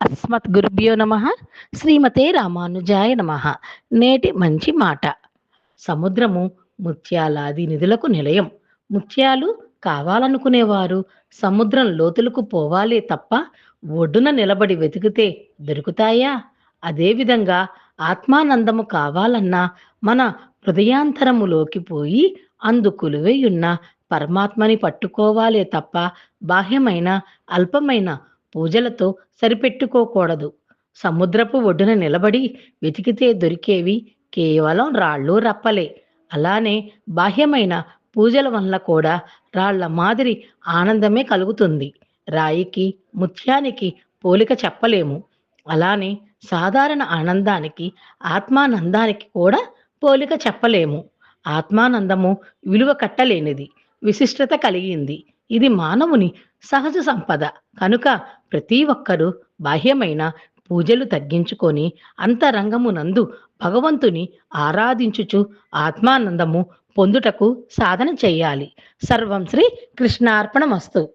అస్మత్ గురుభ్యో నమ. శ్రీమతే రామానుజాయ నమ. నేటి మంచి మాట. సముద్రము ముత్యాలాది నిధులకు నిలయం. ముత్యాలు కావాలనుకునేవారు. సముద్రం లోతులకు పోవాలే తప్ప ఒడ్డున నిలబడి వెతికితే దొరుకుతాయా? అదేవిధంగా ఆత్మానందము కావాలన్నా మన హృదయాంతరములోకి పోయి అందుకులువైయున్న పరమాత్మని పట్టుకోవాలే తప్ప బాహ్యమైన అల్పమైన పూజలతో సరిపెట్టుకోకూడదు. సముద్రపు ఒడ్డున నిలబడి వెతికితే దొరికేవి కేవలం రాళ్ళు రప్పలే. అలానే బాహ్యమైన పూజల వల్ల కూడా రాళ్ళ మాదిరి ఆనందమే కలుగుతుంది. రాయికి ముత్యానికి పోలిక చెప్పలేము. అలానే సాధారణ ఆనందానికి ఆత్మానందానికి కూడా పోలిక చెప్పలేము. ఆత్మానందము విలువ కట్టలేనిది విశిష్టత కలిగింది. ఇది మానవుని సహజ సంపద. కనుక ప్రతి ఒక్కరూ బాహ్యమైన పూజలు తగ్గించుకొని అంతరంగమునందు భగవంతుని ఆరాధించుచు ఆత్మానందము పొందుటకు సాధన చేయాలి. సర్వం శ్రీ కృష్ణార్పణమస్తు.